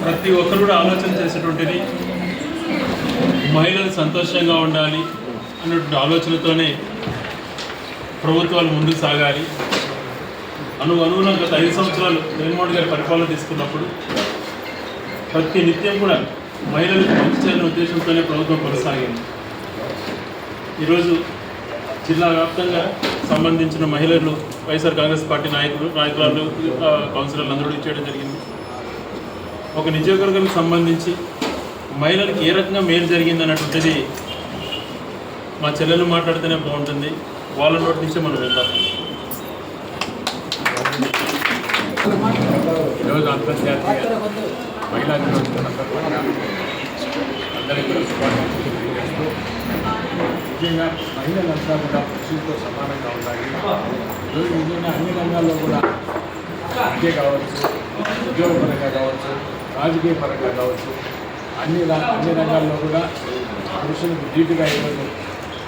ప్రతి ఒక్కరు కూడా ఆలోచన చేసేటువంటిది మహిళలు సంతోషంగా ఉండాలి అన్నటువంటి ఆలోచనతోనే ప్రభుత్వాలు ముందుకు సాగాలి. అను అనుగుణంగా గత ఐదు సంవత్సరాలు జగన్మోహన్ గారి పరిపాలన తీసుకున్నప్పుడు ప్రతి నిత్యం కూడా మహిళలకు మంచి చేయాలనే ఉద్దేశంతోనే ప్రభుత్వం కొనసాగింది. ఈరోజు జిల్లా వ్యాప్తంగా సంబంధించిన మహిళలు వైఎస్ఆర్ కాంగ్రెస్ పార్టీ నాయకులు నాయకురాలు కౌన్సిలర్లు అందరూ ఇచ్చేయడం జరిగింది. ఒక నియోజకవర్గానికి సంబంధించి మహిళలకు ఏ రకంగా మేలు జరిగింది అన్నటువంటిది మా చెల్లెలు మాట్లాడితేనే బాగుంటుంది. వాళ్ళ నోటి నుంచే మనం వెళ్తాం ఈరోజు అంతర్జాతీయ మహిళా దినోత్సవం సందర్భంగా అందరికీ శుభాకాంక్షలు తెలియజేస్తూ ముఖ్యంగా మహిళలంతా కూడా పురుషులతో సమానంగా ఉండాలి. ఈరోజు నిజంగా అన్ని రంగాల్లో కూడా విద్య కావచ్చు ఉద్యోగపరంగా కావచ్చు రాజకీయ పరంగా కావచ్చు అన్ని రా- అన్ని రంగాల్లో కూడా పురుషులకు ధీటుగా ఈరోజు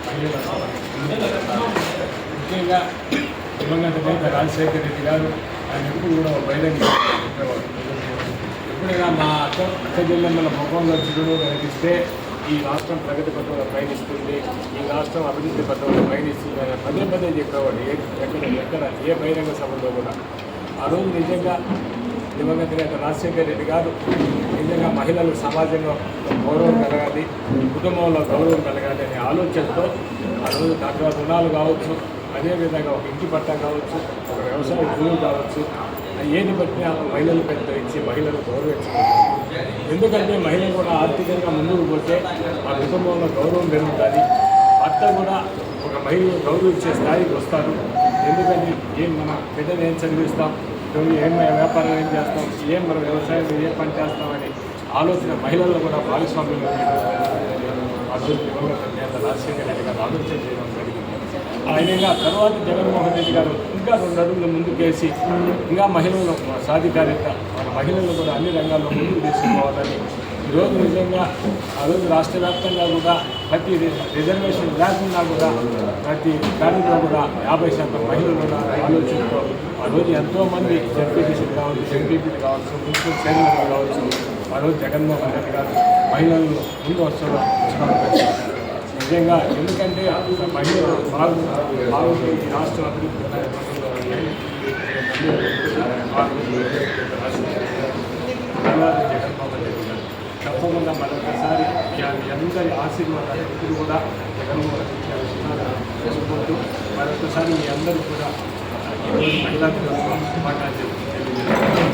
మహిళలంతా ముఖ్యంగా దివంగత నేత రాజశేఖర రెడ్డి గారు ఆయన ఎప్పుడు కూడా ఒక బహిరంగ ఎప్పుడైనా మా అక్క అక్కజల్లెమ్మల ముఖంలో చిరుడు కనిపిస్తే ఈ రాష్ట్రం ప్రగతి పథంలో పయనిస్తుంది ఈ రాష్ట్రం అభివృద్ధి పథంలో పయనిస్తుంది అని పదే పదే చెప్పేవాడు ఏ ఎక్కడ ఎక్కడ ఏ బహిరంగ సభలో కూడా. ఆ రోజు నిజంగా దివంగత నేత రాజశేఖర రెడ్డి గారు నిజంగా మహిళలు సమాజంలో గౌరవం కలగాలి కుటుంబంలో గౌరవం కలగాలి అనే ఆలోచనతో ఆ రోజు డాక్టర్ రుణాలు కావచ్చు అదేవిధంగా ఒక ఇంటి పట్టం కావచ్చు ఒక వ్యవసాయ భూమి కావచ్చు ఏది బట్టి ఆ మహిళలు పెద్ద ఇచ్చి మహిళలు గౌరవించుకుంటారు ఎందుకంటే మహిళలు కూడా ఆర్థికంగా ముందుకు పోతే ఆ కుటుంబంలో గౌరవం పెరుగుతుంది. భర్త కూడా ఒక మహిళను గౌరవించే స్థాయికి వస్తారు ఎందుకంటే ఏం మన బిడ్డను ఏం చదివిస్తాం? ఏం వ్యాపారం ఏం చేస్తాం? ఏం మన వ్యవసాయం ఏం పని చేస్తామని ఆలోచన మహిళల్లో కూడా భాగస్వామ్యం అభివృద్ధి దివంగత నేత రాజశేఖర రెడ్డి గారు ఆలోచన చేయడం జరిగింది. ఆయనగా తర్వాత జగన్మోహన్ రెడ్డి గారు ఇంకా రెండు అడుగులు ముందుకేసి ఇంకా మహిళలు సాధికారిత మన మహిళలు కూడా అన్ని రంగాల్లో ముందుకు తీసుకుపోవాలని. ఈరోజు నిజంగా ఆ రోజు రాష్ట్ర వ్యాప్తంగా కూడా ప్రతి రిజర్వేషన్ లేకుండా కూడా ప్రతి దానిలో కూడా యాభై శాతం మహిళలు కూడా ఆలోచనతో ఆ రోజు ఎంతోమంది జడ్పీటీసీలు కావచ్చు ఎంపీపీలు కావచ్చు మున్సిపల్ చైర్మన్లు కావచ్చు ఆ రోజు జగన్మోహన్ రెడ్డి గారు మహిళలను ముందు వస్తున్న నిజంగా ఎందుకంటే మహిళలు బాగు బాగుంటే రాష్ట్రం అభివృద్ధి జగన్మోహన్ రెడ్డి గారు తప్పకుండా మరొకసారి అందరి ఆశీర్వాదాలు ఇప్పుడు కూడా జగన్మోహన్ రెడ్డి గారు మరొకసారి మీ అందరూ కూడా మహిళా దినోత్సవం శుభాకాంక్షలు